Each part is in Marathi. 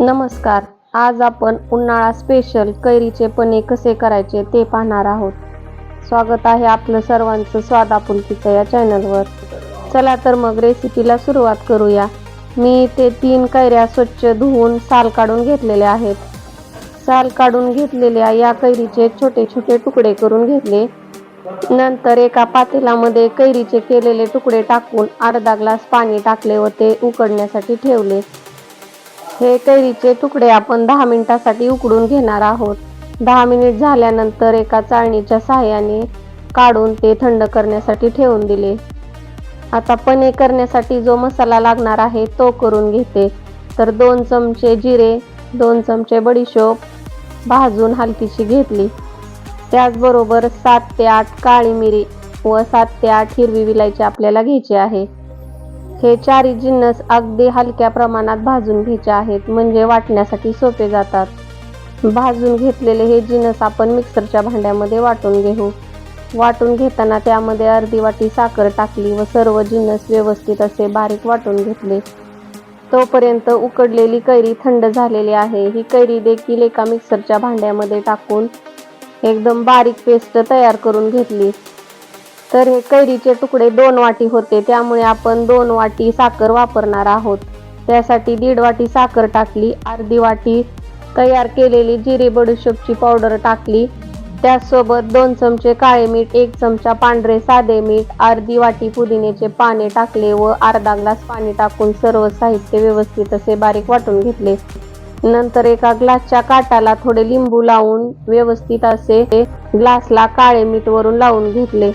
नमस्कार. आज आपण उन्हाळा स्पेशल कैरीचे पने कसे करायचे ते पाहणार आहोत. स्वागत आहे आपलं सर्वांचं स्वादापुलकीचं या चॅनलवर चला तर मग रेसिपीला सुरुवात करूया. मी ते तीन कैऱ्या स्वच्छ धुवून साल काढून घेतलेल्या आहेत. साल काढून घेतलेल्या या कैरीचे छोटे छोटे तुकडे करून घेतले. नंतर एका पातेलामध्ये कैरीचे केलेले तुकडे टाकून अर्धा ग्लास पाणी टाकले व ते उकडण्यासाठी ठेवले. हे कैरीचे तुकडे आपण दहा मिनिटासाठी उकडून घेणार आहोत. दहा मिनिट झाल्यानंतर एका चाळणीच्या सहाय्याने काढून ते थंड करण्यासाठी ठेवून दिले. आता पने करण्यासाठी जो मसाला लागणार आहे तो करून घेते. तर दोन चमचे जिरे दोन चमचे बडीशोप भाजून हलकीशी घेतली. त्याचबरोबर सात ते आठ काळी मिरी व सात ते आठ हिरवी विलायची आपल्याला घ्यायची आहे. हे चारी जिन्नस अगदी हलक्या प्रमाणात भाजून घ्यायचे आहेत म्हणजे वाटण्यासाठी सोपे जातात. भाजून घेतलेले हे जिन्नस आपण मिक्सरच्या भांड्यामध्ये वाटून घेऊ. वाटून घेताना त्यामध्ये अर्धी वाटी साखर टाकली व सर्व जिन्नस व्यवस्थित असे बारीक वाटून घेतले. तोपर्यंत उकडलेली कैरी थंड झालेली आहे. ही कैरी देखील एका मिक्सरच्या भांड्यामध्ये टाकून एकदम बारीक पेस्ट तयार करून घेतली. तर हे कैरीचे तुकडे दोन वाटी होते त्यामुळे आपण दोन वाटी साखर वापरणार आहोत. त्यासाठी दीड वाटी साखर टाकली अर्धी वाटी तयार केलेली जिरे बडीशोपची पावडर टाकली. त्याचसोबत दोन चमचे काळे मीठ एक चमचा पांढरे साधे मीठ अर्धी वाटी पुदिन्याचे पाने टाकले व अर्धा ग्लास पाणी टाकून सर्व साहित्य व्यवस्थित असे बारीक वाटून घेतले. नंतर एका ग्लासच्या काटाला थोडे लिंबू लावून व्यवस्थित असे ग्लासला काळे मीठ वरून लावून घेतले.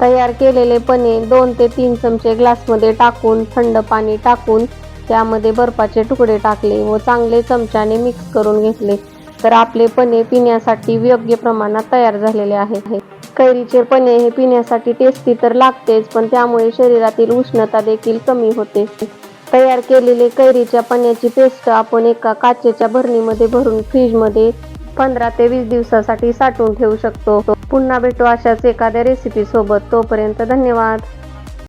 तयार केलेले पने दोन ते तीन चमचे ग्लासमध्ये टाकून थंड पाणी टाकून त्यामध्ये बर्फाचे तुकडे टाकले व चांगले चमच्याने मिक्स करून घेतले. तर आपले पने पिण्यासाठी योग्य प्रमाणात तयार झालेले आहे. कैरीचे पने हे पिण्यासाठी टेस्टी तर लागतेच पण त्यामुळे शरीरातील उष्णता देखील कमी होते. तयार केलेले कैरीच्या पन्याची पेस्ट आपण एका काचेच्या भरणीमध्ये भरून फ्रीजमध्ये पंधरा ते वीस दिवसासाठी साठवून ठेवू शकतो. पुन्हा भेटू अशाच एखाद्या रेसिपी सोबत. तोपर्यंत धन्यवाद.